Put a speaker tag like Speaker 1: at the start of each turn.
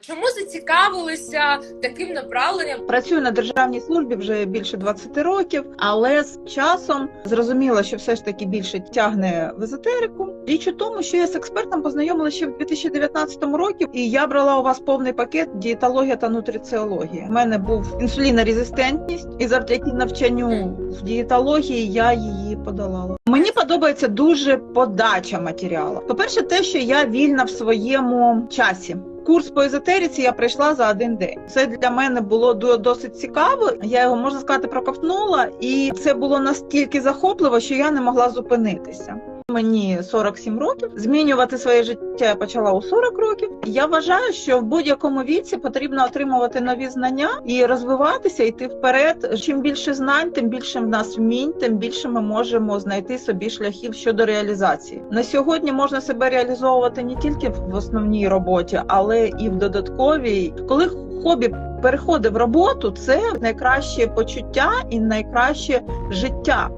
Speaker 1: Чому зацікавилися таким направленням?
Speaker 2: Працюю на державній службі вже більше 20 років, але з часом зрозуміла, що все ж таки більше тягне в езотерику. Річ у тому, що я з експертом познайомилася ще в 2019 році, і я брала у вас повний пакет дієтологія та нутриціологія. У мене був інсулінорезистентність, і завдяки навчанню в дієтології я її подолала. Мені подобається дуже подача матеріалу. По-перше, те, що я вільна в своєму часі. Курс по езотериці я прийшла за один день. Це для мене було до- досить цікаво. Я його можна сказати проковтнула, і це було настільки захопливо, що я не могла зупинитися. Мені 47 років. Змінювати своє життя я почала у 40 років. Я вважаю, що в будь-якому віці потрібно отримувати нові знання і розвиватися, йти вперед. Чим більше знань, тим більше в нас вмінь, тим більше ми можемо знайти собі шляхів щодо реалізації. На сьогодні можна себе реалізовувати не тільки в основній роботі, але і в додатковій. Коли хобі переходить в роботу, це найкраще почуття і найкраще життя.